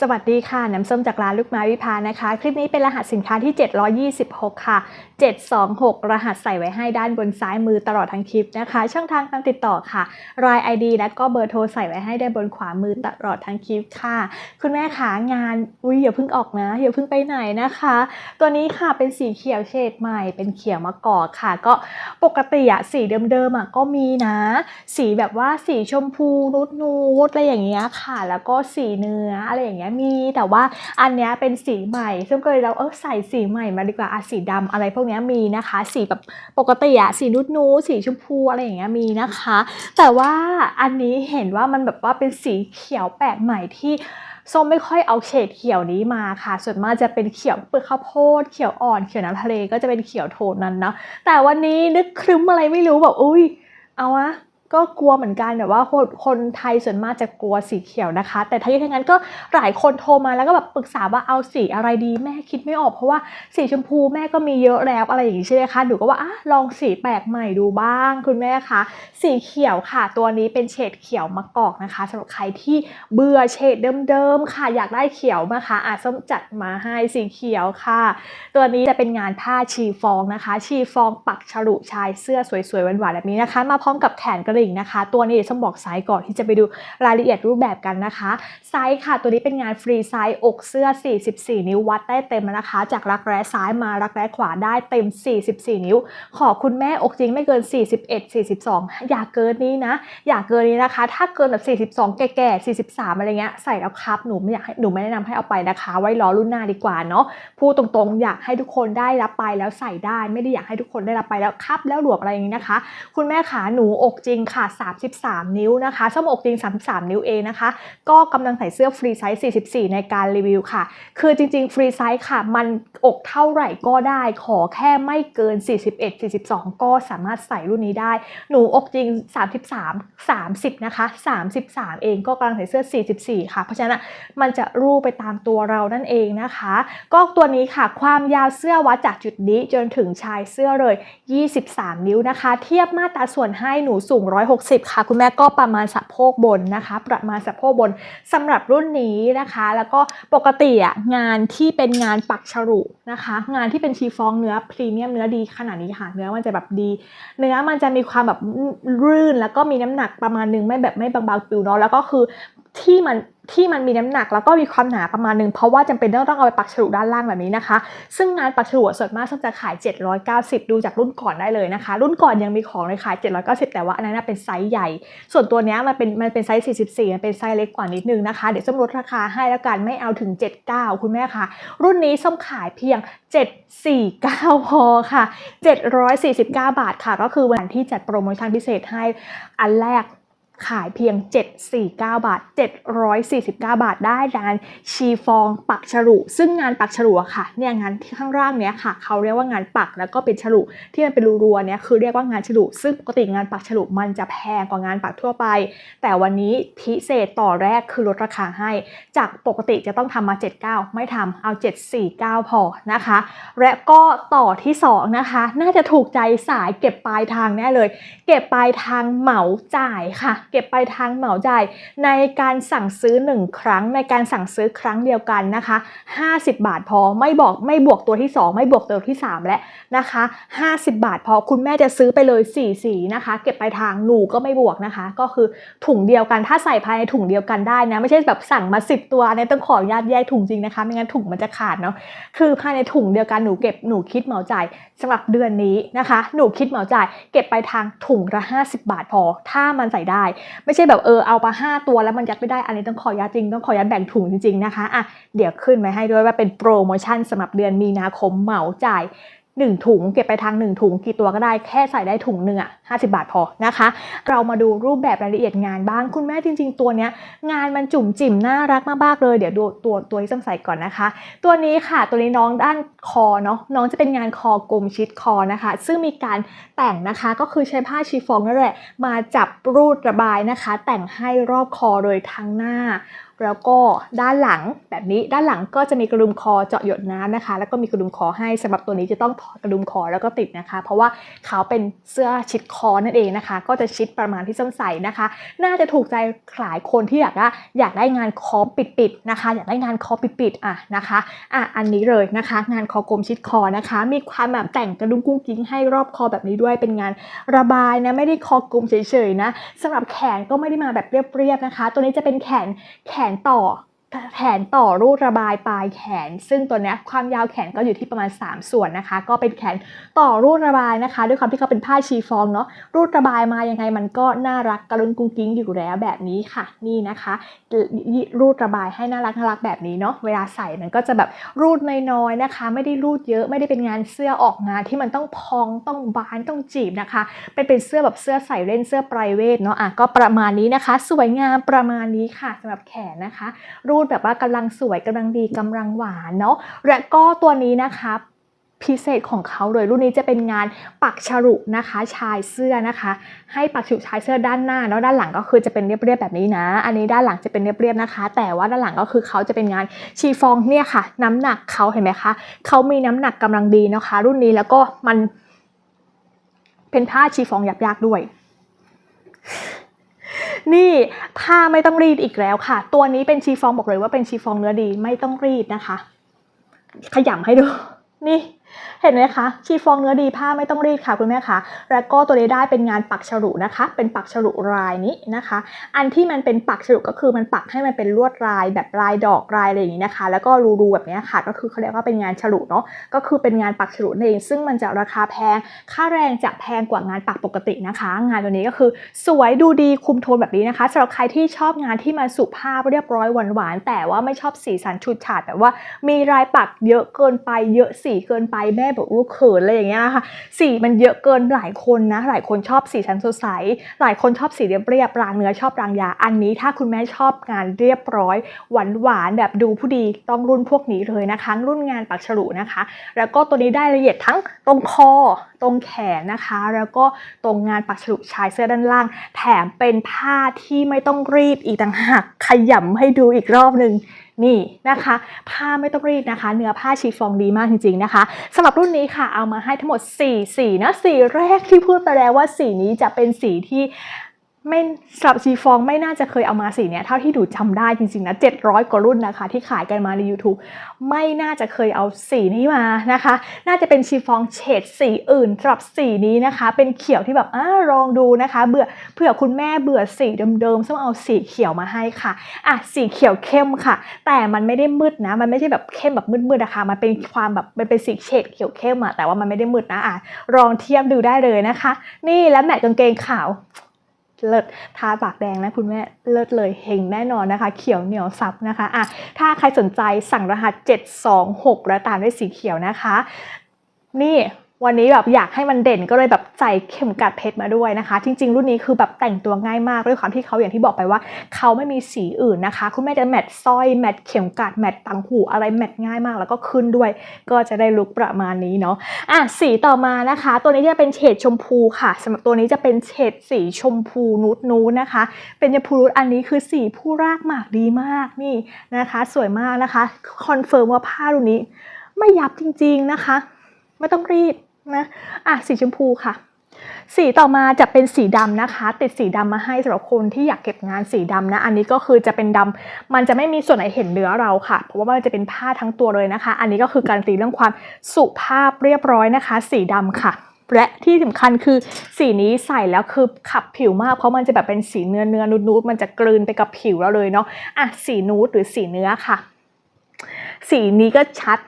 สวัสดีค่ะ น้ำส้มจากร้านลูกไม้วิพานะคะ คลิปนี้เป็นรหัสสินค้าที่ 726 ค่ะ 726 รหัสใส่ไว้ให้ด้านบนซ้ายมือตลอดทั้งคลิปนะคะ ช่องทางการติดต่อค่ะราย ID และก็เบอร์โทรใส่ไว้ให้ได้บนขวามือตลอดทั้งคลิปค่ะ คุณแม่ขางานอุ้ยอย่าเพิ่งออกนะอย่าเพิ่งไปไหนนะคะ ตัวนี้ค่ะเป็นสีเขียวเฉดใหม่ เป็นเขียวมะกอกค่ะ ก็ปกติอะสีเดิมๆอะก็มีนะ สีแบบว่าสีชมพูนุดนูดอะไรอย่างเงี้ยค่ะ แล้วก็สีเนื้ออะไรอย่างเงี้ยมีแต่ว่าอันเนี้ยเป็นสีใหม่ ซึ่งก็เลยเราเออใส่สีใหม่มาดีกว่าอะสีดำอะไรพวกเนี้ยมีนะคะ สีแบบปกติอะสีนุดนูสีชมพูอะไรอย่างเงี้ยมีนะคะ แต่ว่าอันนี้เห็นว่ามันแบบว่าเป็นสีเขียวแปลกใหม่ที่ส้มไม่ค่อยเอาเฉดเขียวนี้มาค่ะ ส่วนมากจะเป็นเขียวเปลือกข้าวโพด เขียวอ่อน เขียวน้ำทะเลก็จะเป็นเขียวโทนนั้นเนาะแต่วันนี้นึกครึ้มอะไรไม่รู้แบบอุ้ยเอาวะ ก็กลัวเหมือนกันแต่ว่าคนคนไทยส่วนมากจะกลัวสีเขียวนะคะ แต่ถ้าอย่างนั้นก็หลายคนโทรมาแล้วก็แบบปรึกษาว่าเอาสีอะไรดีแม่คิดไม่ออกเพราะว่าสีชมพูแม่ก็มีเยอะแล้วอะไรอย่างนี้ใช่ไหมคะหนูก็ว่าอะลองสีแปลกใหม่ดูบ้างคุณแม่คะสีเขียวค่ะ ตัวนี้เป็นเฉดเขียวมะกอกนะคะสำหรับใครที่เบื่อเฉดเดิมๆค่ะ อยากได้เขียวนะคะอาจส้มจัดมาให้สีเขียวค่ะ ตัวนี้จะเป็นงานผ้าชีฟองนะคะ ชีฟองปักฉลุชายเสื้อสวยๆหวานๆแบบนี้นะคะ มาพร้อมกับแขนกระดิ่งนะคะ ตัวนี้เดี๋ยวต้องบอกไซส์ก่อนที่จะไปดูรายละเอียดรูปแบบกันนะคะ ไซส์ค่ะ ตัวนี้เป็นงานฟรีไซส์อกเสื้อ 44 นิ้ววัดได้เต็มนะคะ จากรักแร้ซ้ายมารักแร้ขวาได้เต็ม 44 นิ้ว ขอคุณแม่อกจริงไม่เกิน 41 42 อย่าเกินนี้นะ อย่าเกินนี้นะคะ ถ้าเกินแบบ 42 แก่ๆ43 อะไรเงี้ยใส่แล้วครับหนูไม่อยากให้หนูไม่แนะนำให้เอาไปนะคะ ไว้รอรุ่นหน้าดีกว่าเนาะพูดตรงๆ อยากให้ทุกคนได้รับไปแล้วใส่ได้ ไม่ได้อยากให้ทุกคนได้รับไปแล้วคับแล้วหลวมอะไรอย่างนี้นะคะ คุณแม่ขาหนูอกจริงค่ะ 33 นิ้วนะคะส้มอกจริง 33 นิ้วเองนะคะ ก็กำลังใส่เสื้อฟรีไซส์ 44 ในการรีวิวค่ะ คือจริงๆ ฟรีไซส์ค่ะ มันอกเท่าไหร่ก็ได้ ขอแค่ไม่เกิน 41 42 ก็สามารถใส่รุ่นนี้ได้ หนูอกจริง 33 30 นะคะ 33 เองก็กำลังใส่เสื้อ 44 ค่ะ เพราะฉะนั้นมันจะรูปไปตามตัวเรานั่นเองนะคะ ก็ตัวนี้ค่ะ ความยาวเสื้อวัดจากจุดนี้จนถึงชายเสื้อเลย 23 นิ้วนะคะ เทียบมาตราส่วนให้หนูสูง1 160 ค่ะ คุณแม่ก็ประมาณสะโพกบนนะคะ ประมาณสะโพกบนสำหรับรุ่นนี้นะคะ แล้วก็ปกติอะงานที่เป็นงานปักฉลุนะคะ งานที่เป็นชีฟองเนื้อพรีเมียมเนื้อดีขนาดนี้ค่ะ เนื้อมันจะแบบดี เนื้อมันจะมีความแบบรื่นแล้วก็มีน้ำหนักประมาณนึงไม่แบบไม่บางๆปิวเนาะแล้วก็คือ ที่มันที่มันมีน้ำหนักแล้วก็มีความหนาประมาณนึง เพราะว่าจำเป็นต้องต้องเอาไปปักฉลุด้านล่างแบบนี้นะคะ ซึ่งงานปักฉลุส่วนมากส้มจะขาย 790 ดูจากรุ่นก่อนได้เลยนะคะ รุ่นก่อนยังมีของเลยขาย 790 แต่ว่าอันนั้นเป็นไซส์ใหญ่ ส่วนตัวนี้มันเป็นมันเป็นไซส์ 44 มันเป็นไซส์เล็กกว่านิดนึงนะคะ เดี๋ยวส้มลดราคาให้แล้วกันไม่เอาถึง 79 คุณแม่ค่ะรุ่นนี้ส้มขายเพียง 749 พอค่ะ 749 บาทค่ะ ก็คือวันที่จัดโปรโมชั่นพิเศษให้อันแรก ขายเพียง 749 บาท 749 บาทได้งานชีฟองปักฉลุ ซึ่งงานปักฉลุอะค่ะเนี่ยงานที่ข้างล่างเนี้ยค่ะ เขาเรียกว่างานปักแล้วก็เป็นฉลุที่มันเป็นรูๆเนี้ยคือเรียกว่างานฉลุ ซึ่งปกติงานปักฉลุมันจะแพงกว่างานปักทั่วไป แต่วันนี้พิเศษต่อแรกคือลดราคาให้ จากปกติจะต้องทำมา 79 ไม่ทำเอา 749 พอนะคะ และก็ต่อที่สองนะคะ น่าจะถูกใจสายเก็บปลายทางแน่เลย เก็บปลายทางเหมาจ่ายค่ะเก็บปลายทางเหมาจ่ายในการสั่งซื้อ 1 ครั้ง ในการสั่งซื้อครั้งเดียวกันนะคะ 50 บาทพอไม่บอกไม่บวกตัวที่ 2 ไม่บวกตัวที่ 3 และนะคะ 50 บาทพอคุณแม่จะซื้อไปเลย4สีนะคะ เก็บปลายทางหนูก็ไม่บวกนะคะ ก็คือถุงเดียวกันถ้าใส่ภายในถุงเดียวกันได้นะไม่ใช่แบบสั่งมา 10 ตัวอันนี้ต้องขออนุญาตแยกถุงจริงนะคะไม่งั้นถุงมันจะขาดเนาะคือภายในถุงเดียวกันหนูเก็บหนูคิดเหมาจ่ายสำหรับเดือนนี้นะคะ หนูคิดเหมาจ่ายเก็บไปทางถุงละ50 บาทพอ ถ้ามันใส่ได้ไม่ใช่แบบเออเอาปลา5ตัวแล้วมันยัดไม่ได้ อันนี้ต้องขอยัดจริง ต้องขอยัดแบ่งถุงจริงๆนะคะอะเดี๋ยวขึ้นมาให้ด้วยว่าเป็นโปรโมชั่นสำหรับเดือนมีนาคมเหมาจ่าย 1ถุงเก็บไปทาง1ถุงกี่ตัวก็ได้แค่ใส่ได้ถุงหนึ่งอะ50บาทพอนะคะ เรามาดูรูปแบบรายละเอียดงานบ้างคุณแม่จริง ๆ ตัวเนี้ยงานมันจุ่มจิ๋มน่ารักมากๆเลย เดี๋ยวดูตัวตัวที่ส้มใส่ก่อนนะคะ ตัวนี้ค่ะตัวนี้น้องด้านคอเนาะน้องจะเป็นงานคอกลมชิดคอนะคะ ซึ่งมีการแต่งนะคะก็คือใช้ผ้าชีฟองนั่นแหละมาจับรูดระบายนะคะ แต่งให้รอบคอเลยทั้งหน้า แล้วก็ด้านหลังแบบนี้ด้านหลังก็จะมีกระดุมคอเจาะหยดน้ำนะคะ แล้วก็มีกระดุมคอให้สำหรับตัวนี้จะต้องถอดกระดุมคอแล้วก็ติดนะคะ เพราะว่าเขาเป็นเสื้อชิดคอนั่นเองนะคะ ก็จะชิดประมาณที่ส้นใส่นะคะ น่าจะถูกใจหลายคนที่อยากได้อยากได้งานคอปิดๆนะคะ อยากได้งานคอปิดๆอะนะคะอะอันนี้เลยนะคะ งานคอกลมชิดคอนะคะ มีความแบบแต่งกระดุมกุ้งกิ้งให้รอบคอแบบนี้ด้วยเป็นงานระบายนะไม่ได้คอกลมเฉยๆนะสำหรับแขนก็ไม่ได้มาแบบเรียบๆนะคะ ตัวนี้จะเป็นแขนแขนต่อ แขนต่อรูดระบายปลายแขน ซึ่งตัวนี้ความยาวแขนก็อยู่ที่ประมาณ 3 ส่วนนะคะ ก็เป็นแขนต่อรูระบายนะคะ ด้วยความที่เขาเป็นผ้าชีฟองเนาะรูระบายมายังไงมันก็น่ารักกระลุนกุ้งกิ้งอยู่แล้วแบบนี้ค่ะ นี่นะคะ รูระบายให้น่ารักน่ารักแบบนี้เนาะเวลาใส่มันก็จะแบบรูดน้อยๆนะคะ ไม่ได้รูดเยอะไม่ได้เป็นงานเสื้อออกงานที่มันต้องพองต้องบานต้องจีบนะคะ เป็นเป็นเสื้อแบบเสื้อใส่เล่นเสื้อไพรเวทเนาะอะก็ประมาณนี้นะคะ สวยงามประมาณนี้ค่ะสำหรับแขนนะคะ รูดแบบว่ากำลังสวยกำลังดีกำลังหวานเนาะและก็ตัวนี้นะคะพิเศษของเขาเลยรุ่นนี้จะเป็นงานปักฉลุนะคะ ชายเสื้อนะคะ ให้ปักฉลุชายเสื้อด้านหน้าแล้วด้านหลังก็คือจะเป็นเรียบๆแบบนี้นะ อันนี้ด้านหลังจะเป็นเรียบๆนะคะ แต่ว่าด้านหลังก็คือเขาจะเป็นงานชีฟองเนี่ยค่ะ น้ำหนักเขาเห็นไหมคะเขามีน้ำหนักกำลังดีนะคะ รุ่นนี้แล้วก็มันเป็นผ้าชีฟองหยาบๆด้วย นี่ผ้าไม่ต้องรีดอีกแล้วค่ะ ตัวนี้เป็นชีฟองบอกเลยว่าเป็นชีฟองเนื้อดีไม่ต้องรีดนะคะ ขยำให้ดู นี่ เห็นไหมคะชีฟองเนื้อดีผ้าไม่ต้องรีดค่ะคุณแม่คะแล้วก็ตัวนี้ได้เป็นงานปักฉลุนะคะ เป็นปักฉลุลายนี้นะคะ อันที่มันเป็นปักฉลุก็คือมันปักให้มันเป็นลวดลายแบบลายดอกลายอะไรอย่างนี้นะคะ แล้วก็รูๆแบบนี้ค่ะ ก็คือเขาเรียกว่าเป็นงานฉลุเนาะก็คือเป็นงานปักฉลุเอง ซึ่งมันจะราคาแพง ค่าแรงจะแพงกว่างานปักปกตินะคะ งานตัวนี้ก็คือสวยดูดีคุมโทนแบบนี้นะคะสำหรับใครที่ชอบงานที่มันสุภาพเรียบร้อยหวานๆแต่ว่าไม่ชอบสีสันฉูดฉาดแบบว่า มีลายปักเยอะเกินไปเยอะสีเกินไปแม่บอกลูกเขินอะไรอย่างเงี้ยนะคะสีมันเยอะเกินหลายคนนะ หลายคนชอบสีสันสดใส หลายคนชอบสีเรียบเรียบรางเนื้อชอบรางยา อันนี้ถ้าคุณแม่ชอบงานเรียบร้อย หวานหวานแบบดูผู้ดีต้องรุ่นพวกนี้เลยนะคะ รุ่นงานปักฉลุนะคะ แล้วก็ตัวนี้ได้ละเอียดทั้งตรงคอตรงแขนนะคะ แล้วก็ตรงงานปักฉลุชายเสื้อด้านล่าง แถมเป็นผ้าที่ไม่ต้องรีดอีกต่างหากขยำให้ดูอีกรอบหนึ่งนี่นะคะ ผ้าไม่ต้องรีดนะคะ เนื้อผ้าชีฟองดีมากจริง ๆนะคะสำหรับรุ่นนี้ค่ะเอามาให้ทั้งหมด4สีนะสีแรกที่พูดไปแล้วว่าสีนี้จะเป็นสีที่ ไม่สำหรับชีฟองไม่น่าจะเคยเอามาสีเนี้ยเท่าที่ดูจำได้จริงๆนะ700 กว่ารุ่นนะคะ ที่ขายกันมาใน YouTube ไม่น่าจะเคยเอาสีนี้มานะคะ น่าจะเป็นชีฟองเฉดสีอื่นสำหรับสีนี้นะคะ เป็นเขียวที่แบบอ่าลองดูนะคะ เบื่อเผื่อคุณแม่เบื่อสีเดิมๆต้องเอาสีเขียวมาให้ค่ะอะสีเขียวเข้มค่ะ แต่มันไม่ได้มืดนะ มันไม่ใช่แบบเข้มแบบมืดๆนะคะมันเป็นความแบบมันเป็นสีเฉดเขียวเข้มอะแต่ว่ามันไม่ได้มืดนะอะลองเทียบดูได้เลยนะคะ นี่และแมทกางเกงขาว เลิศทาปากแดงนะคุณแม่เลิศเลยเฮงแน่นอนนะคะ เขียวเหนียวซับนะคะอะถ้าใครสนใจสั่งรหัส 726 แล้วตามด้วยสีเขียวนะคะ นี่ วันนี้แบบอยากให้มันเด่นก็เลยแบบใส่เข็มกัดเพชรมาด้วยนะคะ จริง ๆ รุ่นนี้คือแบบแต่งตัวง่ายมากด้วยความที่เขาอย่างที่บอกไปว่า เขาไม่มีสีอื่นนะคะ คุณแม่จะแมทสร้อยแมทเข็มกัดแมทตังหูอะไรแมทง่ายมากแล้วก็ขึ้นด้วย ก็จะได้ลุคประมาณนี้เนาะอะสีต่อมานะคะ ตัวนี้จะเป็นเฉดชมพูค่ะสำหรับตัวนี้จะเป็นเฉดสีชมพูนูดนูนะคะ เป็นชมพูนูดอันนี้คือสีผู้รากหมากดีมากนี่นะคะ สวยมากนะคะคอนเฟิร์มว่าผ้าตัวนี้ไม่ยับจริง ๆนะคะ ไม่ต้องรีด นะอะสีชมพูค่ะ สีต่อมาจะเป็นสีดำนะคะ ติดสีดำมาให้สำหรับคนที่อยากเก็บงานสีดำนะ อันนี้ก็คือจะเป็นดำมันจะไม่มีส่วนไหนเห็นเนื้อเราค่ะ เพราะว่ามันจะเป็นผ้าทั้งตัวเลยนะคะ อันนี้ก็คือการนตีเรื่องความสุภาพเรียบร้อยนะคะ สีดำค่ะและที่สำคัญคือสีนี้ใส่แล้วคือขับผิวมาก เพราะมันจะแบบเป็นสีเนื้อเนื้อนูดๆมันจะกลืนไปกับผิวเราเลยเนาะอะสีนูดหรือสีเนื้อค่ะ สีนี้ก็ชัด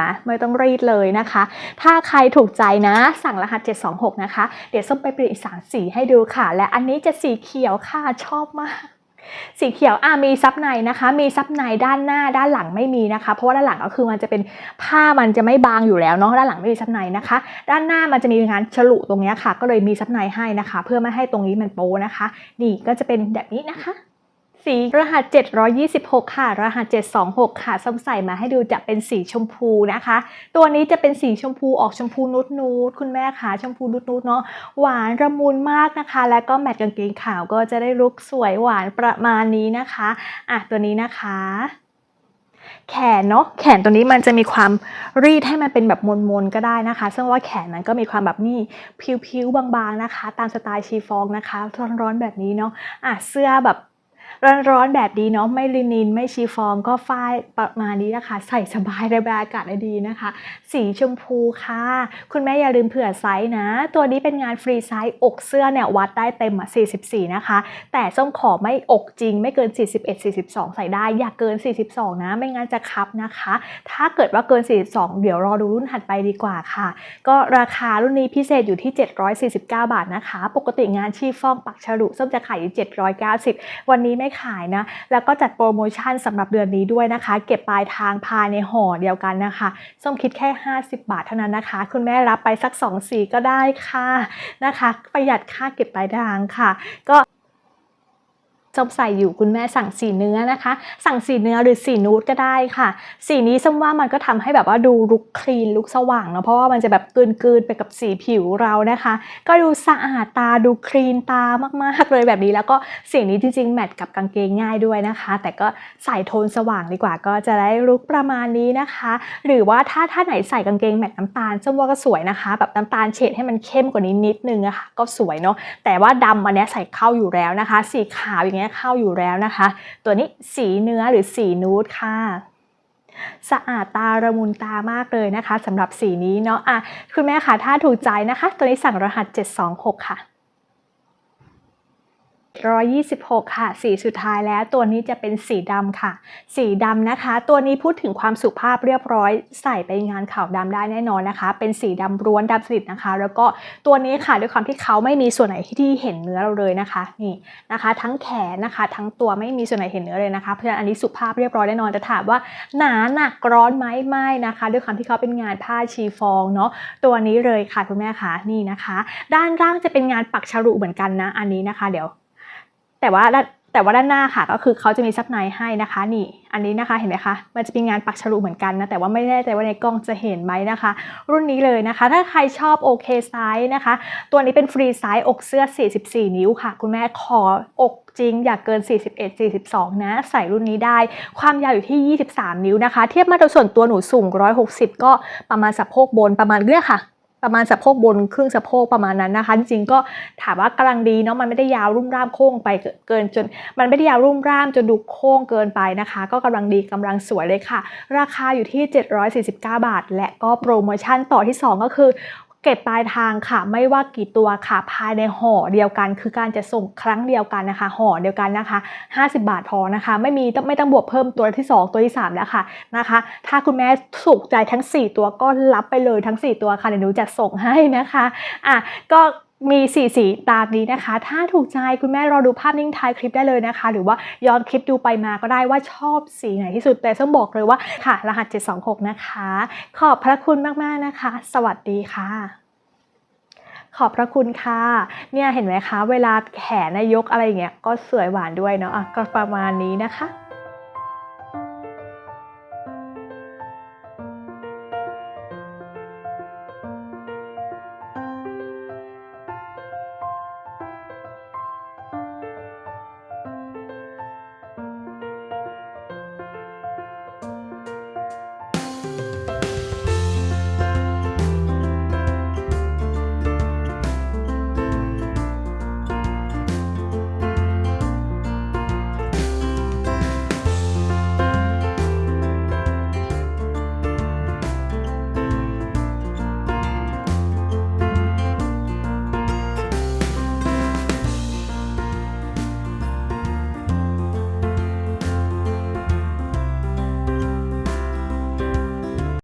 มไม่ต้องรีดเลยนะคะ ถ้าใครถูกใจนะ สั่งรหัส 726 นะคะ เดี๋ยวส้มไปเปลี่ยนอีกสามสีให้ดูค่ะ และอันนี้จะสีเขียวค่ะ ชอบมาก สีเขียวอะมีซับในนะคะ มีซับในด้านหน้าด้านหลังไม่มีนะคะ เพราะว่าด้านหลังก็คือมันจะเป็นผ้ามันจะไม่บางอยู่แล้วเนาะด้านหลังไม่มีซับในนะคะ ด้านหน้ามันจะมีงานฉลุตรงนี้ค่ะ ก็เลยมีซับในให้นะคะ เพื่อไม่ให้ตรงนี้มันโป๊นะคะ นี่ก็จะเป็นแบบนี้นะคะ สีรหัส 726 ค่ะ รหัส 726 ค่ะส้มใส่มาให้ดูจะเป็นสีชมพูนะคะ ตัวนี้จะเป็นสีชมพูออกชมพูนุดนูดๆคุณแม่คะชมพูนุดนูดๆเนาะหวานระมุนมากนะคะ แล้วก็แมทกางเกงขาวก็จะได้ลุคสวยหวานประมาณนี้นะคะอะตัวนี้นะคะแขนเนาะแขนตัวนี้มันจะมีความรีดให้มันเป็นแบบมนๆก็ได้นะคะ ซึ่งว่าแขนมันก็มีความแบบนี่ผิวๆบางๆนะคะ ตามสไตล์ชีฟองนะคะร้อนๆแบบนี้เนาะอะเสื้อแบบ ร้อนๆแบบนี้เนาะไม่ลินิน ไม่ชีฟองก็ฝ้ายประมาณนี้นะคะ ใส่สบายระบายอากาศได้ดีนะคะ สีชมพูค่ะ คุณแม่อย่าลืมเผื่อไซส์นะ ตัวนี้เป็นงานฟรีไซส์อกเสื้อเนี่ยวัดได้เต็มอะ44 นะคะ แต่ส้มขอไม่อกจริง ไม่เกิน 41 42 ใส่ได้ อย่าเกิน 42 นะ ไม่งั้นจะคับนะคะ ถ้าเกิดว่าเกิน 42 เดี๋ยวรอดูรุ่นถัดไปดีกว่าค่ะ ก็ราคารุ่นนี้พิเศษอยู่ที่ 749 บาทนะคะ ปกติงานชีฟองปักฉลุส้มจะขายอยู่790 วันนี้ไม่ขายนะ แล้วก็จัดโปรโมชั่นสำหรับเดือนนี้ด้วยนะคะ เก็บปลายทางภายในห่อเดียวกันนะคะส้มคิดแค่ 50 บาทเท่านั้นนะคะ คุณแม่รับไปสัก2สีก็ได้ค่ะนะคะ ประหยัดค่าเก็บปลายทางค่ะ ก็ ส้มใส่อยู่คุณแม่สั่งสีเนื้อนะคะ สั่งสีเนื้อหรือสีนูดก็ได้ค่ะ สีนี้ส้มว่ามันก็ทำให้แบบว่าดูลุคคลีนลุคสว่างเนาะเพราะว่ามันจะแบบกลืนๆไปกับสีผิวเรานะคะ ก็ดูสะอาดตาดูคลีนตามากๆเลยแบบนี้ แล้วก็สีนี้จริงๆแมทกับกางเกงง่ายด้วยนะคะ แต่ก็ใส่โทนสว่างดีกว่าก็จะได้ลุคประมาณนี้นะคะ หรือว่าถ้าถ้าไหนใส่กางเกงแมทน้ำตาลส้มว่าก็สวยนะคะ แบบน้ำตาลเฉดให้มันเข้มกว่านี้นิดนึงอะค่ะก็สวยเนาะแต่ว่าดำอันนี้ใส่เข้าอยู่แล้วนะคะ สีขาวอย่างเงี้ยเข้าอยู่แล้วนะคะ ตัวนี้สีเนื้อหรือสีนูดค่ะสะอาดตาระมุนตามากเลยนะคะสำหรับสีนี้เนาะอะคุณแม่ค่ะถ้าถูกใจนะคะ ตัวนี้สั่งรหัส 726 ค่ะ 126 ค่ะ สีสุดท้ายแล้วตัวนี้จะเป็นสีดำค่ะ สีดำนะคะ ตัวนี้พูดถึงความสุภาพเรียบร้อย ใส่ไปงานขาวดำได้แน่นอนนะคะ เป็นสีดำร้วนดำสนิทนะคะ แล้วก็ตัวนี้ค่ะด้วยความที่เขาไม่มีส่วนไหนที่เห็นเนื้อเราเลยนะคะนี่นะคะ ทั้งแขนนะคะ ทั้งตัวไม่มีส่วนไหนเห็นเนื้อเลยนะคะเพราะฉะนั้นอันนี้สุภาพเรียบร้อยแน่นอนจะถามว่าหนาหนักร้อนไหมไม่นะคะ ด้วยความที่เขาเป็นงานผ้าชีฟองเนาะตัวนี้เลยค่ะคุณแม่คะนี่นะคะ ด้านล่างจะเป็นงานปักฉลุเหมือนกันนะอันนี้นะคะ เดี๋ยว แต่ว่าแต่ว่าด้านหน้าค่ะก็คือเขาจะมีซับในให้นะคะนี่ อันนี้นะคะเห็นไหมคะมันจะเป็นงานปักฉลุเหมือนกันนะแต่ว่าไม่แน่ใจว่าในกล้องจะเห็นไหมนะคะ รุ่นนี้เลยนะคะ ถ้าใครชอบโอเคไซส์นะคะ ตัวนี้เป็นฟรีไซส์อกเสื้อ 44 นิ้วค่ะ คุณแม่ขออกจริงอย่ากเกิน 41 42 นะ ใส่รุ่นนี้ได้ ความยาวอยู่ที่ 23 นิ้วนะคะ เทียบมาตรส่วนตัวหนูสูง 160 ก็ประมาณสะโพกบนประมาณเนี้ยค่ะ ประมาณสะโพกบนครึ่งสะโพกประมาณนั้นนะคะ จริงๆก็ถามว่ากำลังดีเนาะมันไม่ได้ยาวรุ่มร่ามโค้งไปเกินจน มันไม่ได้ยาวรุ่มร่ามจนดูโค้งเกินไปนะคะ ก็กำลังดีกำลังสวยเลยค่ะ ราคาอยู่ที่ 749 บาท และก็โปรโมชั่นต่อที่ 2 ก็คือ เก็บปลายทางค่ะ ไม่ว่ากี่ตัวค่ะ ภายในห่อเดียวกัน คือการจะส่งครั้งเดียวกันนะคะห่อเดียวกันนะคะ 50 บาทพอนะคะ ไม่มีต้องไม่ต้องบวกเพิ่มตัวที่ 2 ตัวที่ 3 แล้วค่ะนะคะ ถ้าคุณแม่สุขใจทั้ง 4 ตัวก็รับไปเลยทั้ง 4 ตัวค่ะเดี๋ยวหนูจะส่งให้นะคะอะก็ มีสีสีตามนี้นะคะ ถ้าถูกใจคุณแม่รอดูภาพนิ่งท้ายคลิปได้เลยนะคะ หรือว่าย้อนคลิปดูไปมาก็ได้ว่าชอบสีไหนที่สุด แต่ต้องบอกเลยว่าค่ะ รหัส 726 นะคะ ขอบพระคุณมาก ๆ นะคะ สวัสดีค่ะขอบพระคุณค่ะ เนี่ยเห็นไหมคะ เวลาแขนนายกอะไรอย่างเงี้ยก็สวยหวานด้วยเนาะะก็ประมาณนี้นะคะ